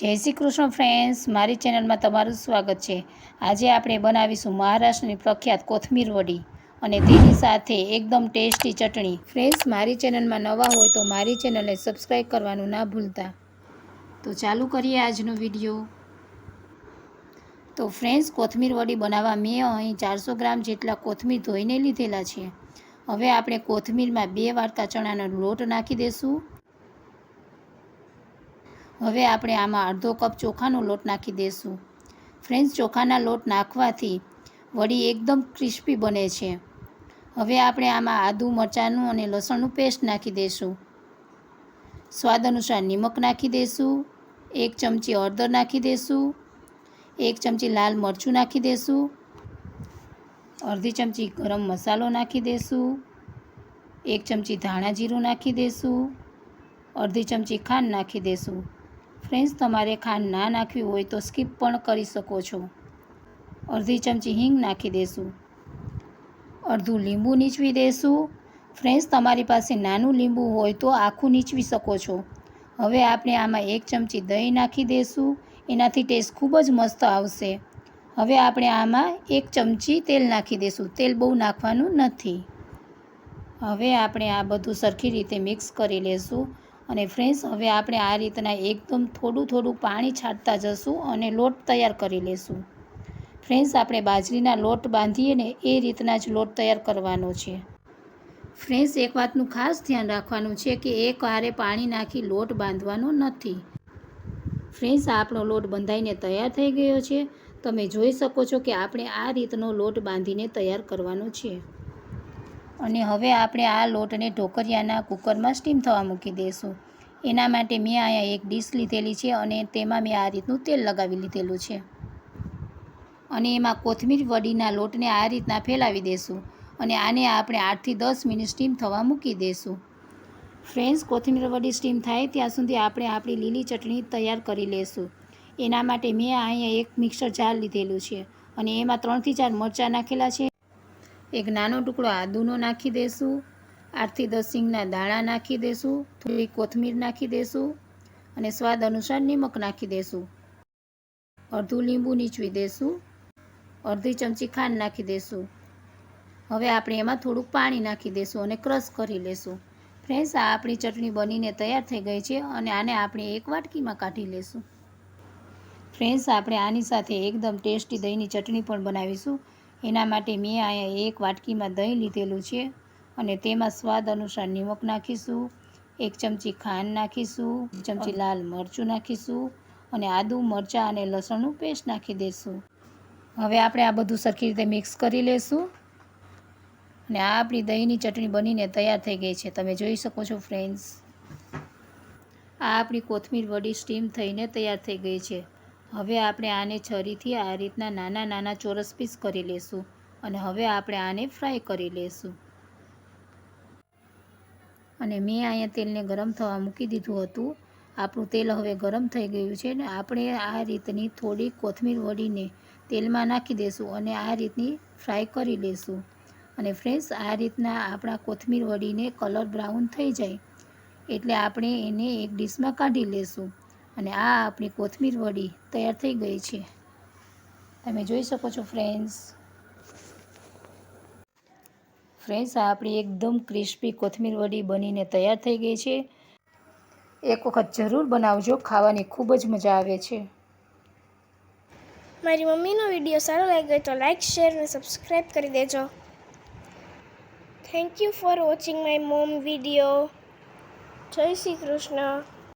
જય શ્રી કૃષ્ણ ફ્રેન્ડ્સ મારી ચેનલમાં તમારું સ્વાગત છે. આજે આપણે બનાવીશું મહારાષ્ટ્રની પ્રખ્યાત કોથમીર વડી અને તેની સાથે એકદમ ટેસ્ટી ચટણી. ફ્રેન્ડ્સ મારી ચેનલમાં નવા હોય તો મારી ચેનલને સબસ્ક્રાઈબ કરવાનું ના ભૂલતા. તો ચાલુ કરીએ આજનો વીડિયો તો ફ્રેન્ડ્સ કોથમીર વડી બનાવવા મેં અહીં ચારસો ગ્રામ જેટલા કોથમીર ધોઈને લીધેલા છે. હવે આપણે કોથમીરમાં બે વાટકા ચણાનો લોટ નાખી દઈશું હવે આપણે આમાં અડધો કપ ચોખાનો લોટ નાખી દઈશું ફ્રેન્ડ્સ, ચોખાના લોટ નાખવાથી વડી એકદમ ક્રિસ્પી બને છે. હવે આપણે આમાં આદું, મરચાંનું અને લસણનું પેસ્ટ નાખી દઈશું સ્વાદ અનુસાર નિમક નાખી દઈશું એક ચમચી હળદર નાખી દઈશું એક ચમચી લાલ મરચું નાખી દઈશું અડધી ચમચી ગરમ મસાલો નાખી દઈશું એક ચમચી ધાણા જીરું નાખી દઈશું અડધી ચમચી ખાંડ નાખી દઈશું ફ્રેન્ડ્સ, તમારે ખાંડ ના નાખવી હોય તો સ્કીપ પણ કરી શકો છો. અડધી ચમચી હિંગ નાખી દઈશું અડધું લીંબુ નીચવી દઈશું ફ્રેન્ડ્સ, તમારી પાસે નાનું લીંબુ હોય તો આખું નીચવી શકો છો. હવે આપણે આમાં એક ચમચી દહીં નાખી દઈશું એનાથી ટેસ્ટ ખૂબ જ મસ્ત આવશે. હવે આપણે આમાં એક ચમચી તેલ નાખી દઈશું તેલ બહુ નાખવાનું નથી. હવે આપણે આ બધું સરખી રીતે મિક્સ કરી લઈશું અને ફ્રેન્ડ્સ હવે આપણે આ રીતના એકદમ થોડું થોડું પાણી છાંટતા જશું અને લોટ તૈયાર કરી લઈશું ફ્રેન્ડ્સ આપણે બાજરીના લોટ બાંધીએ ને એ રીતના જ લોટ તૈયાર કરવાનો છે. ફ્રેન્ડ્સ એક વાતનું ખાસ ધ્યાન રાખવાનું છે કે એક હારે પાણી નાખી લોટ બાંધવાનો નથી. ફ્રેન્ડ્સ આપણો લોટ બંધાઈને તૈયાર થઈ ગયો છે. તમે જોઈ શકો છો કે આપણે આ રીતનો લોટ બાંધીને તૈયાર કરવાનો છે. અને હવે આપણે આ લોટને ઢોકરિયાના કુકરમાં સ્ટીમ થવા મૂકી દઈશું. એના માટે મેં અહીંયા એક ડીશ લીધેલી છે અને તેમાં મેં આ રીતનું તેલ લગાવી લીધેલું છે. અને એમાં કોથમીર વડીના લોટને આ રીતના ફેલાવી દઈશું અને આને આપણે આઠથી દસ મિનિટ સ્ટીમ થવા મૂકી દઈશું. ફ્રેન્ડ્સ, કોથમીર વડી સ્ટીમ થાય ત્યાં સુધી આપણે આપણી લીલી ચટણી તૈયાર કરી લઈશું. એના માટે મેં અહીંયા એક મિક્સર જાર લીધેલું છે અને એમાં ત્રણથી ચાર મરચાં નાખેલા છે એક નાનો ટુકડો આદુનો નાખી દઈશું આઠથી દસ સિંગના દાણા નાખી દઈશું થોડી કોથમીર નાખી દઈશું અને સ્વાદ અનુસાર નિમક નાખી દઈશું અડધું લીંબુ નીચવી દઈશું અડધી ચમચી ખાંડ નાખી દઈશું હવે આપણે એમાં થોડુંક પાણી નાખી દઈશું અને ક્રશ કરી લઈશું ફ્રેન્ડ્સ, આ આપણી ચટણી બનીને તૈયાર થઈ ગઈ છે અને આને આપણે એક વાટકીમાં કાઢી લઈશું ફ્રેન્ડ્સ, આપણે આની સાથે એકદમ ટેસ્ટી દહીંની ચટણી પણ બનાવીશું. એના માટે મેં અહીંયા એક વાટકીમાં દહીં લીધેલું છે અને તેમાં સ્વાદ અનુસાર નિમક નાખીશું, એક ચમચી ખાંડ નાખીશું ચમચી લાલ મરચું નાખીશું અને આદું, મરચાં અને લસણનું પેસ્ટ નાખી દઈશું હવે આપણે આ બધું સરખી રીતે મિક્સ કરી લઈશું અને આ આપણી દહીંની ચટણી બનીને તૈયાર થઈ ગઈ છે. તમે જોઈ શકો છો ફ્રેન્ડ્સ. આ આપણી કોથમીર વડી સ્ટીમ થઈને તૈયાર થઈ ગઈ છે. હવે આપણે આને છરીથી આ રીતના નાના નાના ચોરસ પીસ કરી લઈશું અને હવે આપણે આને ફ્રાય કરી લઈશું અને મેં અહીંયા તેલને ગરમ થવા મૂકી દીધું હતું. આપણું તેલ હવે ગરમ થઈ ગયું છે ને આપણે આ રીતની થોડી કોથમીર વડીને તેલમાં નાખી દઈશું અને આ રીતની ફ્રાય કરી લઈશું અને ફ્રેન્ડ્સ આ રીતના આપણા કોથમીર વડીને કલર બ્રાઉન થઈ જાય. એટલે આપણે એને એક ડીશમાં કાઢી લઈશું અને આ આપણી કોથમીર વડી તૈયાર થઈ ગઈ છે. તમે જોઈ શકો છો ફ્રેન્ડ્સ ફ્રેન્ડ્સ આ આપણી એકદમ ક્રિસ્પી કોથમીર વડી બનીને તૈયાર થઈ ગઈ છે. એક વખત જરૂર બનાવજો, ખાવાની ખૂબ જ મજા આવે છે. મારી મમ્મીનો વીડિયો સારો લાગ્યો તો લાઈક શેર અને સબસ્ક્રાઈબ કરી દેજો. Thank you for watching my mom video જય શ્રી કૃષ્ણ.